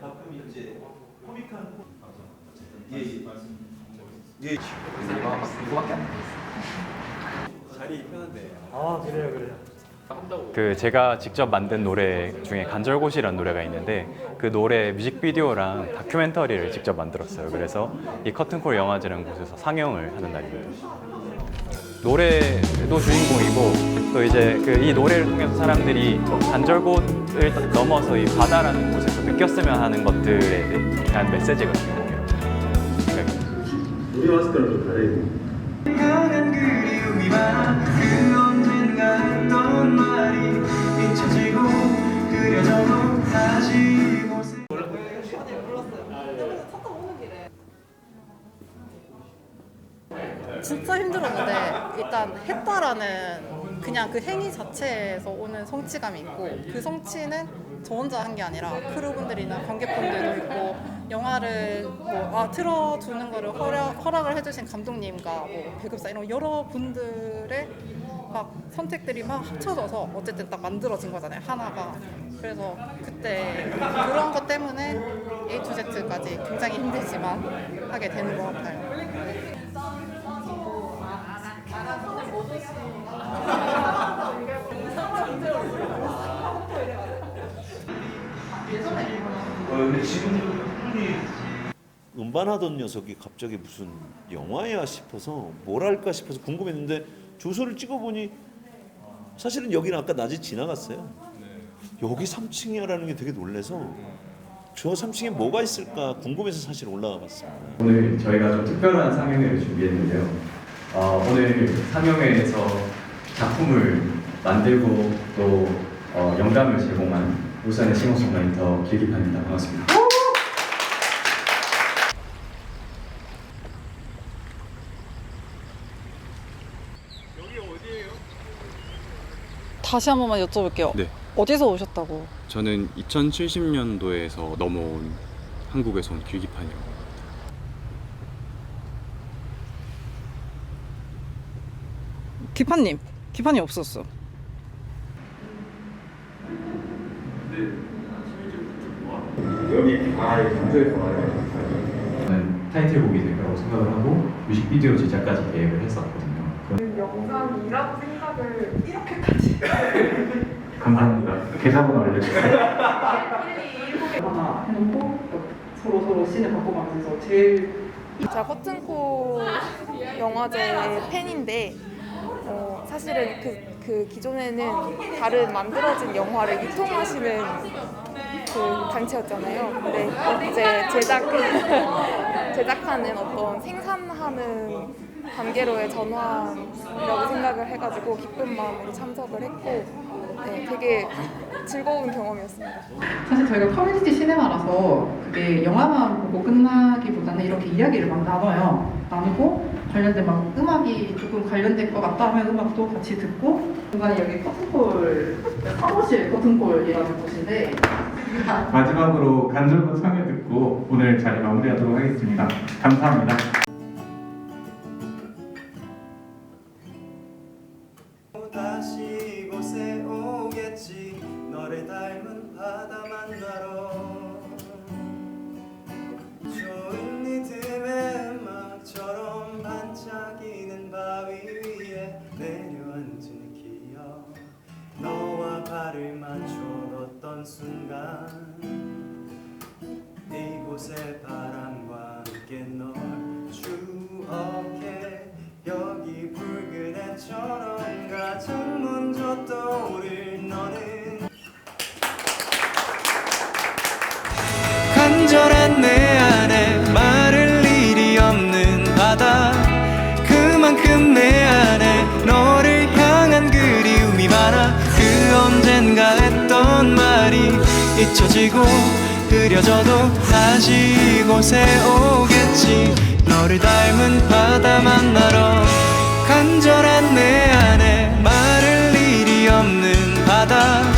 가끔 이제 코믹한 예예 예. 자리 편한데 아 그래요 그래요 그 제가 직접 만든 노래 중에 간절곶이라는 노래가 있는데 그 노래 뮤직비디오랑 다큐멘터리를 직접 만들었어요. 그래서 이 커튼콜 영화제라는 곳에서 상영을 하는 날입니다. 노래도 주인공이고 또 이제 그 이 노래를 통해서 사람들이 간절곶을 넘어서 이 바다라는 곳에서 느꼈으면 하는 것들에 대한 메시지가 생각합니다. 우리 마스크랑 좀 다르고 진짜 힘들었는데 일단 했다라는 그냥 그 행위 자체에서 오는 성취감이 있고 그 성취는 저 혼자 한 게 아니라 크루분들이나 관객분들도 있고 영화를 뭐 아, 틀어주는 거를 허락, 허락 을 해주신 감독님과 뭐 배급사 이런 여러 분들의 막 선택들이 막 합쳐져서 어쨌든 딱 만들어진 거잖아요 하나가 그래서 그때 그런 것 때문에 A to Z까지 굉장히 힘들지만 하게 되는 것 같아요. 음반하던 녀석이 갑자기 무슨 영화야 싶어서 뭘 할까 싶어서 궁금했는데 주소를 찍어보니 사실은 여기는 아까 낮에 지나갔어요. 여기 3층이야라는 게 되게 놀래서 저 3층에 뭐가 있을까 궁금해서 사실 올라가 봤습니다. 오늘 저희가 좀 특별한 상영회를 준비했는데요. 어, 오늘 상영회에서 작품을 만들고 또 어, 영감을 제공한 울산의 싱어송라이터 길기판입니다. 반갑습니다. 다시 한 번만 여쭤볼게요. 네. 어디서 오셨다고? 저는 2070년도에서 넘어온 한국에서 온 길기판이라고 합니다. 기판님, 기판이 없었어. 저는 타이틀곡이 될 거라고 생각을 하고 뮤직비디오 제작까지 계획을 했었거든요. 영상이라고 생각을 이렇게까지 감사합니다. 계좌번호 알려주세요. 하나 해놓고 서로 서로 씬을 바꿔가면서 제일 제가 커튼콜 영화제 팬인데 어, 사실은 그, 그 기존에는 다른 만들어진 영화를 유통하시는 그 단체였잖아요. 근데 이제 제작 제작하는 어떤 생산하는 단계로의 전환이라고 생각을 해가지고 기쁜 마음으로 참석을 했고 네, 되게 즐거운 경험이었습니다. 사실 저희가 커뮤니티 시네마라서 그게 영화만 보고 끝나기보다는 이렇게 이야기를 막 나눠요. 나누고 관련된 막 음악이 조금 관련될 것 같다 하면 음악도 같이 듣고 중간에 여기 커튼콜 사무실 커튼콜이라는 곳인데 마지막으로 간절고 청해 듣고 오늘 자리 마무리하도록 하겠습니다. 감사합니다. 내려앉은 기억 너와 발을 맞춰 걷던 순간 이곳의 바람과 함께 널 잊혀지고 그려져도 다시 이곳에 오겠지. 너를 닮은 바다 만나러 간절한 내 안에 마를 일이 없는 바다.